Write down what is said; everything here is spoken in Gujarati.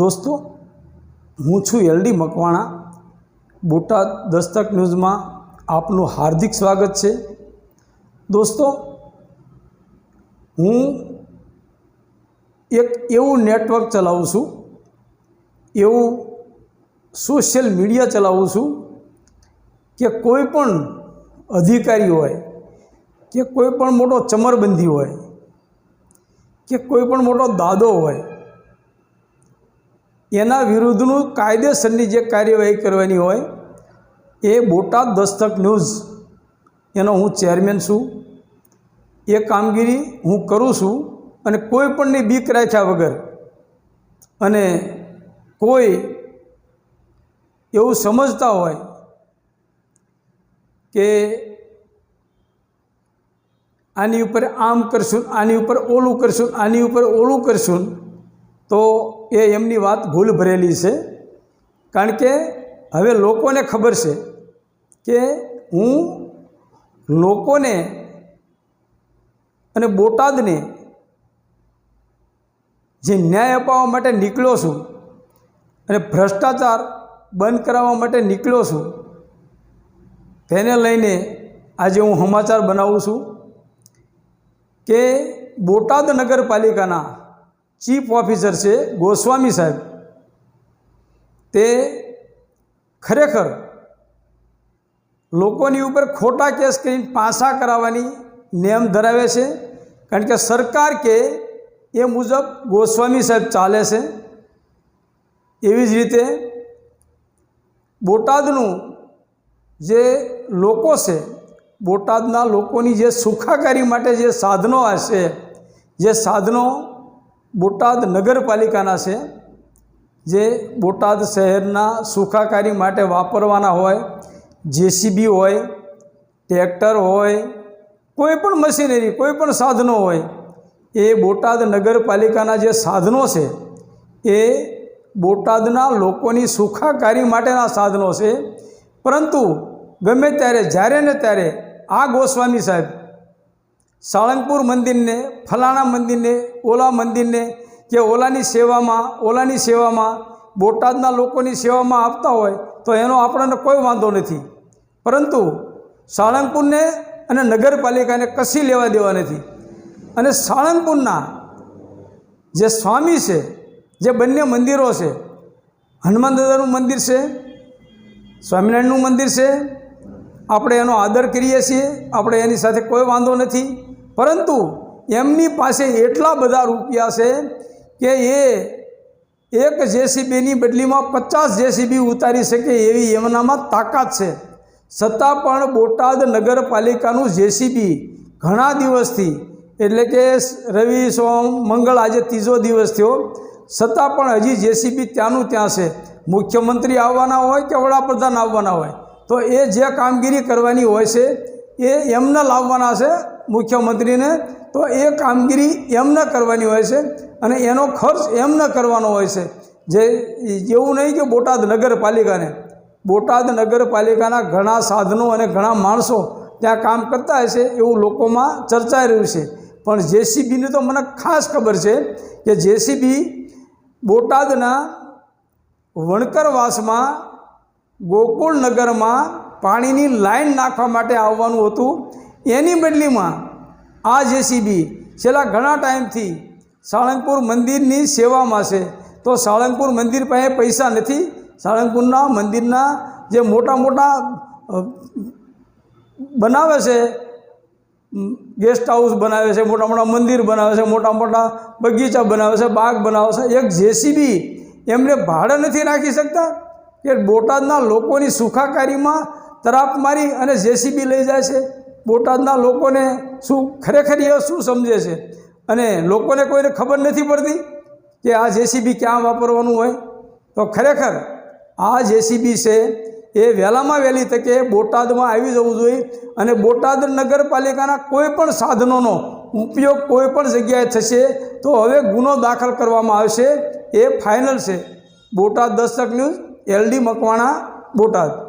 દોસ્તો, હું છું એલડી મકવાણા. બોટાદ દસ્તક ન્યૂઝમાં આપનું હાર્દિક સ્વાગત છે. દોસ્તો, હું એક એવું નેટવર્ક ચલાવું છું, એવું સોશિયલ મીડિયા ચલાવું છું કે કોઈ પણ અધિકારી હોય, કે કોઈ પણ મોટો ચમરબંધી હોય, કે કોઈ પણ મોટો દાદો હોય એના વિરુદ્ધનું કાયદેસરની જે કાર્યવાહી કરવાની હોય, એ બોટાદ દસ્તક ન્યૂઝ. એનો હું ચેરમેન છું. એ કામગીરી હું કરું છું અને કોઈ પણની બીક રાખ્યા વગર અને કોઈ એવું સમજતા હોય કે આની ઉપર આમ કરશું, આની ઉપર ઓલું કરશું, આની ઉપર ઓલું કરશું તો એ એમની વાત ભૂલ ભરેલી છે. કારણ કે હવે લોકોને ખબર છે કે હું લોકોને અને બોટાદને જે ન્યાય અપાવવા માટે નીકળ્યો છું અને ભ્રષ્ટાચાર બંધ કરાવવા માટે નીકળ્યો છું, તેને લઈને આજે હું સમાચાર બનાવું છું કે બોટાદ નગરપાલિકાના ચીફ ઓફિસર છે ગોસ્વામી સાહેબ. તે ખરેખર લોકોની ઉપર ખોટા કેસ કરીને પાસા કરાવવાની નિયમ ધરાવે છે. કારણ કે સરકાર કે એ મુજબ ગોસ્વામી સાહેબ ચાલે છે. એવી જ રીતે બોટાદનું જે લોકો છે, બોટાદના લોકોની જે સુખાકારી માટે જે સાધનો હશે, જે સાધનો બોટાદ નગરપાલિકાના છે, જે બોટાદ શહેરના સુખાકારી માટે વાપરવાના હોય, જેસીબી હોય, ટ્રેક્ટર હોય, કોઈ પણ મશીનરી, કોઈ પણ સાધનો હોય, એ બોટાદ નગરપાલિકાના જે સાધનો છે, એ બોટાદના લોકોની સુખાકારી માટેના સાધનો છે. પરંતુ ગમે ત્યારે, જ્યારે ને ત્યારે આ ગોસ્વામી સાહેબ સાળંગપુર મંદિરને, ફલાણા મંદિરને, ઓલા મંદિરને કે ઓલાની સેવામાં ઓલાની સેવામાં, બોટાદના લોકોની સેવામાં આપતા હોય તો એનો આપણને કોઈ વાંધો નથી. પરંતુ સાળંગપુરને અને નગરપાલિકાને કશી લેવા દેવા નથી. અને સાળંગપુરના જે સ્વામી છે, જે બંને મંદિરો છે હનુમાન દાદાનું મંદિર છે, સ્વામિનારાયણનું મંદિર છે, આપણે એનો આદર કરીએ છીએ, આપણે એની સાથે કોઈ વાંધો નથી. પરંતુ એમની પાસે એટલા બધા રૂપિયા છે કે એ એક જેસીબીની બદલીમાં પચાસ જેસીબી ઉતારી શકે એવી એમનામાં તાકાત છે. છતાં પણ બોટાદ નગરપાલિકાનું જેસીબી ઘણા દિવસથી, એટલે કે રવિ, સોમ, મંગળ આજે ત્રીજો દિવસ થયો. છતાં પણ હજી જેસીબી ત્યાંનું ત્યાં છે. મુખ્યમંત્રી આવવાના હોય કે વડાપ્રધાન આવવાના હોય? તો એ જે કામગીરી કરવાની હોય છે, એ એમને લાવવાના છે. મુખ્યમંત્રીને, તો એ કામગીરી એમને કરવાની હોય છે અને એનો ખર્ચ એમને કરવાનો હોય છે. જે એવું નહીં કે બોટાદ નગરપાલિકાને. બોટાદ નગરપાલિકાના ઘણા સાધનો અને ઘણા માણસો ત્યાં કામ કરતા હશે એવું લોકોમાં ચર્ચાઈ રહ્યું છે. પણ જેસીબીની તો મને ખાસ ખબર છે કે જેસીબી બોટાદના વણકરવાસમાં ગોકુળનગરમાં પાણીની લાઈન નાખવા માટે આવવાનું હતું. એની બદલીમાં આ જેસીબી છેલ્લા ઘણા ટાઈમથી સાળંગપુર મંદિરની સેવામાં છે. તો સાળંગપુર મંદિર પાસે પૈસા નથી. સાળંગપુરના મંદિરના જે મોટા મોટા બનાવે છે, ગેસ્ટ હાઉસ બનાવે છે, મોટા મોટા મંદિર બનાવે છે, મોટા મોટા બગીચા બનાવે છે, બાગ બનાવે છે. એક જેસીબી એમને ભાડે નથી રાખી શકતા કે બોટાદના લોકોની સુખાકારીમાં તરાપ મારી અને જેસીબી લઈ જાય છે. બોટાદના લોકોને શું ખરેખર એ શું સમજે છે? અને લોકોને કોઈને ખબર નથી પડતી કે આ જેસીબી ક્યાં વાપરવાનું હોય? તો ખરેખર આ જેસીબી છે એ વહેલામાં વહેલી તકે બોટાદમાં આવી જવું જોઈએ અને બોટાદ નગરપાલિકાના કોઈ પણ સાધનોનો ઉપયોગ કોઈ પણ જગ્યાએ થશે તો હવે ગુનો દાખલ કરવામાં આવશે. એ ફાઇનલ છે. Botad Dastak news, L D Makwana, Botad.